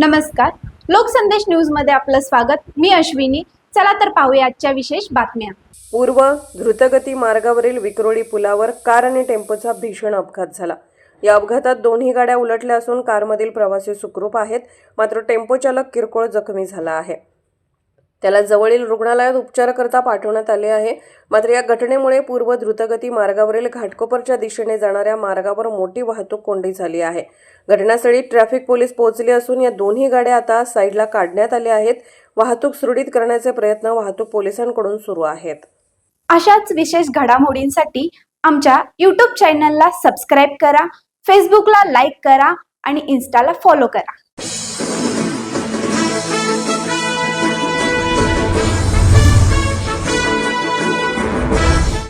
नमस्कार. लोकसंदेश न्यूजमध्ये आपलं स्वागत. मी अश्विनी. चला तर पाहूया आजच्या विशेष बातम्या. पूर्व द्रुतगती मार्गावरील विक्रोळी पुलावर कार आणि टेम्पोचा भीषण अपघात झाला. या अपघातात दोन्ही गाड्या उलटल्या असून कारमधील प्रवासी सुखरूप आहेत. मात्र टेम्पो चालक किरकोळ जखमी झाला आहे. त्याला जवळील रुग्णालयात उपचाराकरता पाठवण्यात आले आहे. मात्र या घटनेमुळे पूर्व द्रुतगती मार्गावरील घाटकोपरच्या दिशेने जाणाऱ्या मार्गावर मोठी वाहतूक कोंडी झाली आहे. घटनास्थळी ट्रॅफिक पोलीस पोहोचले असून या दोन्ही गाड्या आता साईडला काढण्यात आल्या आहेत. वाहतूक सुरळीत करण्याचे प्रयत्न वाहतूक पोलिसांकडून सुरू आहेत. अशाच विशेष घडामोडींसाठी आमच्या यूट्यूब चॅनलला सबस्क्राईब करा फेसबुकला लाईक करा आणि इन्स्टाला फॉलो करा.